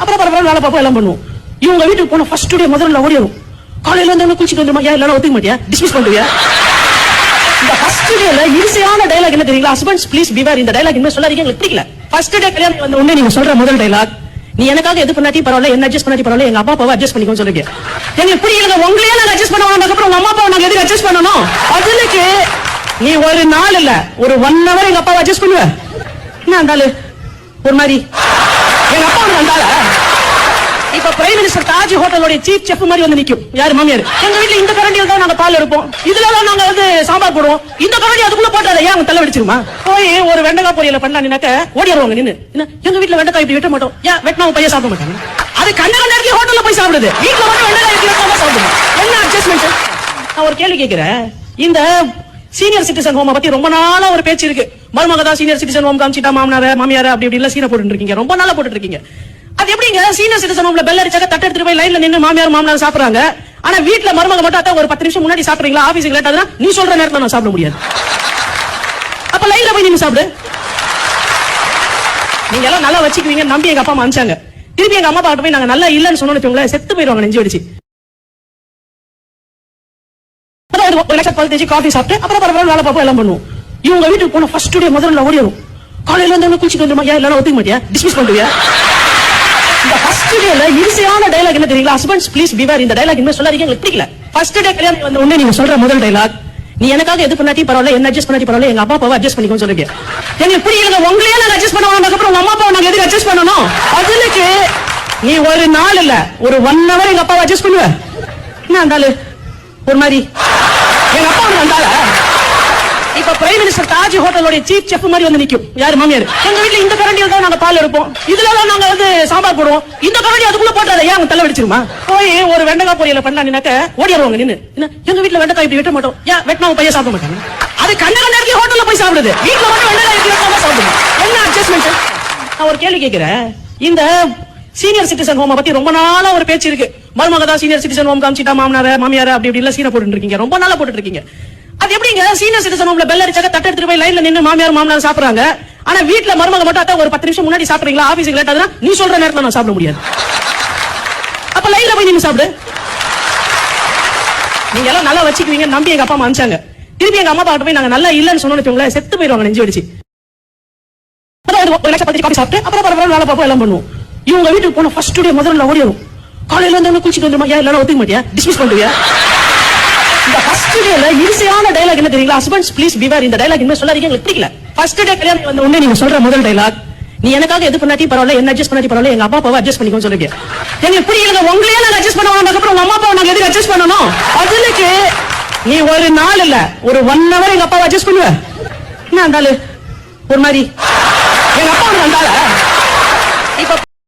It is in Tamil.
அப்புறம் பரவாயில்ல வேலை பார்ப்போம் எல்லாம் பண்ணுவோம். இவங்க வீட்டுக்கு போன ஃபர்ஸ்ட் டே முதல்ல ஓடிடும் காலையில இருந்து குளிச்சுட்டு வந்துருமா ஏன் இல்லைன்னா ஒத்துக்க மாட்டியா? டிஸ்மிஸ் பண்ணுவியா இந்த ஃபர்ஸ்ட் டேல ஈஸியான டைலாக் என்ன தெரியுங்களா? ஹஸ்பண்ட்ஸ் ப்ளீஸ் பிவேர் இந்த டைலாக் இனிமே சொல்லாதீங்க எங்களுக்கு பிடிக்கல. ஃபர்ஸ்ட் டே கல்யாணம் வந்த உடனே நீங்க சொல்ற முதல் டைலாக் நீ எனக்காக எது பண்ணாட்டி பரவாயில்ல என்ன அட்ஜஸ்ட் பண்ணாட்டி பரவாயில்ல எங்க அப்பா அப்பாவை அட்ஜஸ்ட் பண்ணிக்கோன்னு சொல்லுங்க. எங்களுக்கு புரியல உங்களையே நாங்க அட்ஜஸ்ட் பண்ண அப்புறம் உங்க அம்மா அப்பாவை நாங்க எதுக்கு அட்ஜஸ்ட் பண்ணணும்? அதுக்கு நீ ஒரு நாள் இல்ல ஒரு ஒன் ஹவர் எங்க அப்பாவை அட்ஜஸ்ட் பண்ணுவ? என்ன இருந்தாலு? ஒரு மாதிரி. எங்க அப்பா வந்து இப்ப தாஜ் ஹோட்டலோட சீஃப் செஃப் மாதிரி வந்து நிக்கும். யாரு மாமியார்? எங்க வீட்டுல இந்த கரண்டியில தான் நாங்க பால் எடுப்போம். இதுல தான் நாங்க வந்து சாம்பார் போடுவோம். இந்த கரண்டி அதுக்குள்ள போட்டாத ஏன் அவங்க தலை வெடிச்சிருமா? போய் ஒரு வெண்டைக்காய் பொரியல பண்ணானினாக்க ஓடிடுவாங்க நின்னு. எங்க வீட்டுல வெண்டைக்காய் இப்படி வெட்ட மாட்டோம். ஏன்? வெட்டினா அவங்க பையன் சாப்பிட மாட்டாங்க. அது கண்ண கண்ண இடத்துல ஹோட்டல்ல போய் சாப்பிடுது. வீட்ல மட்டும் வெண்டைக்காய் இப்படி சாப்பிடுவோம் என்ன அட்ஜஸ்ட்மெண்ட் நான் ஒரு கேள்வி கேட்கிறேன். இந்த சீனியர் சிட்டிசன் ஹோம் பத்தி ரொம்ப நாளா ஒரு பேச்சு இருக்கு. மருமக தான் சீனியர் சிட்டிசன் ஹோம் காமிச்சிட்டா மாமனார மாமியார அப்படி இப்படி எல்லாம் சீனை போட்டு இருக்கீங்க. ரொம்ப நாளா போட்டு இருக்கீங்க. அது எப்படிங்க? சீனியர் சிட்டிசன் உங்களை பெல் அடிச்சாக்க தட்டு எடுத்துட்டு போய் லைன்ல நின்னு மாமியார் மாமனார் சாப்பிடுறாங்க. ஆனா வீட்ல மருமக மட்டும் அதான் ஒரு பத்து நிமிஷம் முன்னாடி சாப்பிடுறீங்களா? ஆபீஸுக்கு லேட் ஆகுதுன்னா நீ சொல்ற நேரத்துல நான் சாப்பிட முடியாது. அப்ப லைன்ல போய் நின்னு சாப்பிடு. நீங்க எல்லாம் நல்லா வச்சுக்குவீங்க நம்பி எங்க அப்பா அம்மா அனுப்பிச்சாங்க. திருப்பி எங்க அம்மா பாட்டு போய் நாங்க நல்லா இல்லன்னு சொன்னோம்னு வச்சுக்கோங்களேன் செத்து போயிருவாங்க நெஞ்சு வடிச்சு ஒரு- காஃபி சாப்பிட்டு அப்புறம் பரவாயில்ல வேலை பார்ப்போம் எல்லாம் பண்ணுவோம். இவங்க வீட்டுக்கு போன ஃபர்ஸ்ட் டே முதல்ல ஓடிடும் காலையில இருந்து குளிச்சுட்டு வந்துருமா? ஏன் இல்லைன்னா ஒத்துக்க மாட்டியா? டிஸ்மிஸ் பண்ணுவியா இந்த ஃபர்ஸ்ட் டேல ஈஸியான டயலாக் என்ன தெரியுங்களா? ஹஸ்பண்ட்ஸ் ப்ளீஸ் பிவேர் இந்த டயலாக் இனிமே சொல்லாதீங்க. எனக்கு பிடிக்கல. ஃபர்ஸ்ட் டே கல்யாணம் வந்த உடனே நீங்க சொல்ற முதல் டயலாக் நீ எனக்காக எது பண்ணாட்டி பரவாயில்ல என்ன அட்ஜஸ்ட் பண்ணாட்டி பரவாயில்ல எங்க அப்பா அப்பாவை அட்ஜஸ்ட் பண்ணிக்கோன்னு சொல்லுங்க. எங்களுக்கு புரியல உங்களையே நாங்க அட்ஜஸ்ட் பண்ண அதுக்கப்புறம் அப்புறம் உங்க அம்மா அப்பாவை நாங்க எதுக்கு அட்ஜஸ்ட் பண்ணணும்? அதுக்கு நீ ஒரு நாள் இல்ல ஒரு ஒன் ஹவர் எங்க அப்பாவை அட்ஜஸ்ட் பண்ணுவ? என்ன அந்தாலு ஒரு மாதிரி. எங்க அப்பா வந்து வந்தால இப்ப பிரைம் மினிஸ்டர் தாஜ் ஹோட்டலோட சீஃப் செஃப் மாதிரி வந்து நிக்கும். யாரு மாமியார்? எங்க வீட்டுல இந்த கரண்டியில தான் நாங்க பால் எடுப்போம். இதுல தான் நாங்க வந்து சாம்பார் போடுவோம். இந்த கரண்டி அதுக்குள்ள போட்டாத ஏன் அவங்க தலை வெடிச்சிருமா? போய் ஒரு வெண்டைக்காய் பொரியல பண்ணானினாக்க ஓடிடுவாங்க நின்னு. என்ன? எங்க வீட்டுல வெண்டைக்காய் இப்படி வெட்ட மாட்டோம். ஏன் வெட்டினா பையன் சாப்பிட மாட்டாங்க? அது கண்ண கண்ண இடத்துல ஹோட்டல்ல போய் சாப்பிடுது. வீட்டுல மட்டும் வெண்டைக்காய் இப்படி வெட்டாம என்ன அட்ஜஸ்ட்மெண்ட் நான் ஒரு கேள்வி கேட்கிறேன். இந்த சீனியர் சிட்டிசன் ஹோம் பத்தி ரொம்ப நாளா ஒரு பேச்சு இருக்கு. மருமக தான் சீனியர் சிட்டிசன் ஹோம் காமிச்சிட்டா மாமனார மாமியார அப்படி இப்படி எல்லாம் சீனை போட்டு இருக்கீங்க. ரொம்ப நாளா போட்டுட்டு இருக்கீங்க. அது எப்படிங்க சீனியர் சிட்டிசன் உங்களை பெல் அடிச்சாக்க தட்டு எடுத்துட்டு போய் லைன்ல நின்னு மாமியார் மாமனார் சாப்பிடுறாங்க? ஆனா வீட்ல மருமக மட்டும் அதான் ஒரு பத்து நிமிஷம் முன்னாடி சாப்பிடுறீங்களா? ஆபீஸ்க்கு லேட் ஆகுதுனா நீ சொல்ற நேரத்துல நான் சாப்பிட முடியாது. அப்ப லைன்ல போய் நீங்க சாப்பிடு. நீங்க எல்லாம் நல்லா வச்சுக்குவீங்க நம்பி எங்க அப்பா அம்மா அனுப்பிச்சாங்க. திருப்பி எங்க அம்மா அப்பா போய் நாங்க நல்லா இல்லன்னு சொன்னோம்னு வச்சுக்கோங்களேன் செத்து போயிருவாங்க நெஞ்சு வெடிச்சு. அப்புறம் ஒரு- லட்சம் காஃபி சாப்பிட்டு அப்புறம் பரவாயில்ல வேலை பார்ப்போம் எல்லாம் பண்ணுவோம். இவங்க வீட்டுக்கு போன ஃபர்ஸ்ட் டே முதல்ல ஓடிடும் காலையில இருந்து குளிச்சுட்டு வந்துருமா? ஏன் இல்லைன்னா ஒத்துக்க மாட்டியா? டிஸ்மிஸ் பண்ணுவியா ஃபர்ஸ்ட் டேல ஈஸியான என்ன தெரியுங்களா? ஹஸ்பண்ட்ஸ் ப்ளீஸ் பிவேர் இந்த டைலாக் இனிமே சொல்லாதீங்க. எங்களுக்கு பிடிக்கல. ஃபர்ஸ்ட் டே கல்யாணம் வந்த உடனே நீங்க சொல்ற முதல் டைலாக் நீ எனக்காக எது பண்ணாட்டி பரவாயில்ல என்ன அட்ஜஸ்ட் பண்ணாட்டி பரவாயில்ல எங்க அப்பா அப்பாவை அட்ஜஸ்ட் பண்ணிக்கோ சொல்லுங்க. எங்களுக்கு புரியல உங்களையே நாங்க அட்ஜஸ்ட் பண்ணுவோம் வேணாம். அப்புறம் உங்க அம்மா அப்பாவை நாங்க எதுக்கு அட்ஜஸ்ட் பண்ணணும்? அதுக்கு நீ ஒரு நாள் இல்ல ஒரு ஒன் ஹவர் எங்க அப்பாவை அட்ஜஸ்ட் பண்ணுவ. என்ன இருந்தாலும் ஒரு மாதிரி. எங்க அப்பா வந்தால இப்ப